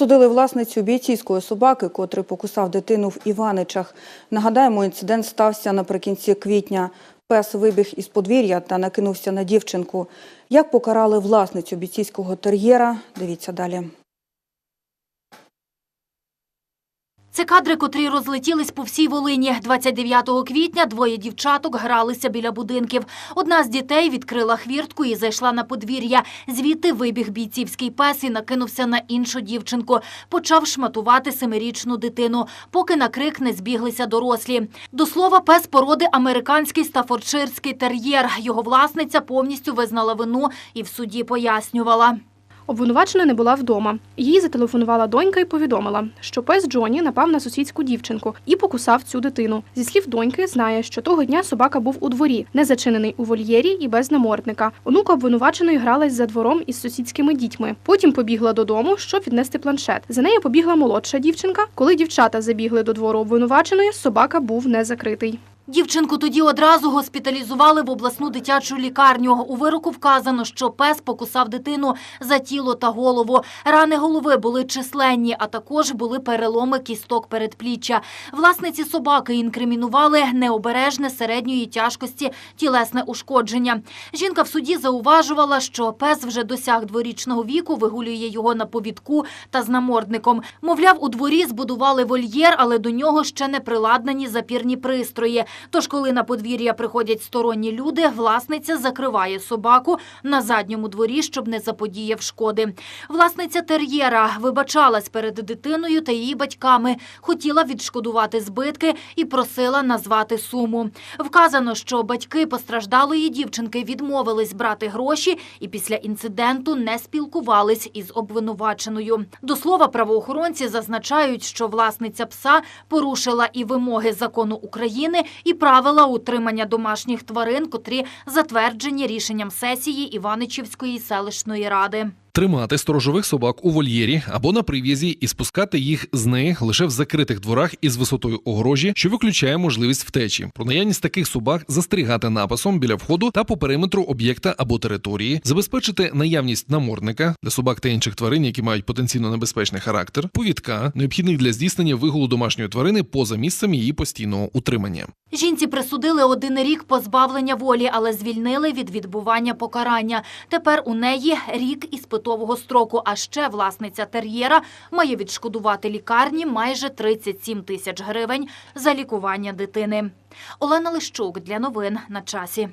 Судили власницю бійцівської собаки, котрий покусав дитину в Іваничах. Нагадаємо, інцидент стався наприкінці квітня. Пес вибіг із подвір'я та накинувся на дівчинку. Як покарали власницю бійцівського тер'єра, дивіться далі. Це кадри, котрі розлетілись по всій Волині. 29 квітня двоє дівчаток гралися біля будинків. Одна з дітей відкрила хвіртку і зайшла на подвір'я. Звідти вибіг бійцівський пес і накинувся на іншу дівчинку. Почав шматувати семирічну дитину, поки на крик не збіглися дорослі. До слова, пес породи американський стафордширський тер'єр. Його власниця повністю визнала вину і в суді пояснювала. Обвинувачена не була вдома. Їй зателефонувала донька і повідомила, що пес Джоні напав на сусідську дівчинку і покусав цю дитину. Зі слів доньки, знає, що того дня собака був у дворі, не зачинений у вольєрі і без намордника. Онука обвинуваченої гралась за двором із сусідськими дітьми. Потім побігла додому, щоб віднести планшет. За нею побігла молодша дівчинка. Коли дівчата забігли до двору обвинуваченої, собака був не закритий. Дівчинку тоді одразу госпіталізували в обласну дитячу лікарню. У вироку вказано, що пес покусав дитину за тіло та голову. Рани голови були численні, а також були переломи кісток передпліччя. Власниці собаки інкримінували необережне середньої тяжкості тілесне ушкодження. Жінка в суді зауважувала, що пес вже досяг дворічного віку, вигулює його на повідку та з намордником. Мовляв, у дворі збудували вольєр, але до нього ще не приладнані запірні пристрої. Тож, коли на подвір'я приходять сторонні люди, власниця закриває собаку на задньому дворі, щоб не заподіяв шкоди. Власниця тер'єра вибачалась перед дитиною та її батьками, хотіла відшкодувати збитки і просила назвати суму. Вказано, що батьки постраждалої дівчинки відмовились брати гроші і після інциденту не спілкувались із обвинуваченою. До слова, правоохоронці зазначають, що власниця пса порушила і вимоги закону України, і правила утримання домашніх тварин, котрі затверджені рішенням сесії Іваничівської селищної ради. Тримати сторожових собак у вольєрі або на прив'язі і спускати їх з них лише в закритих дворах із висотою огорожі, що виключає можливість втечі. Про наявність таких собак застерігати написом біля входу та по периметру об'єкта або території, забезпечити наявність намордника для собак та інших тварин, які мають потенційно небезпечний характер, повідка, необхідних для здійснення вигулу домашньої тварини поза місцем її постійного утримання. Жінці присудили один рік позбавлення волі, але звільнили від відбування покарання. Тепер у неї рік іспитового строку. А ще власниця тер'єра має відшкодувати лікарні майже 37 тисяч гривень за лікування дитини. Олена Лищук для новин на часі.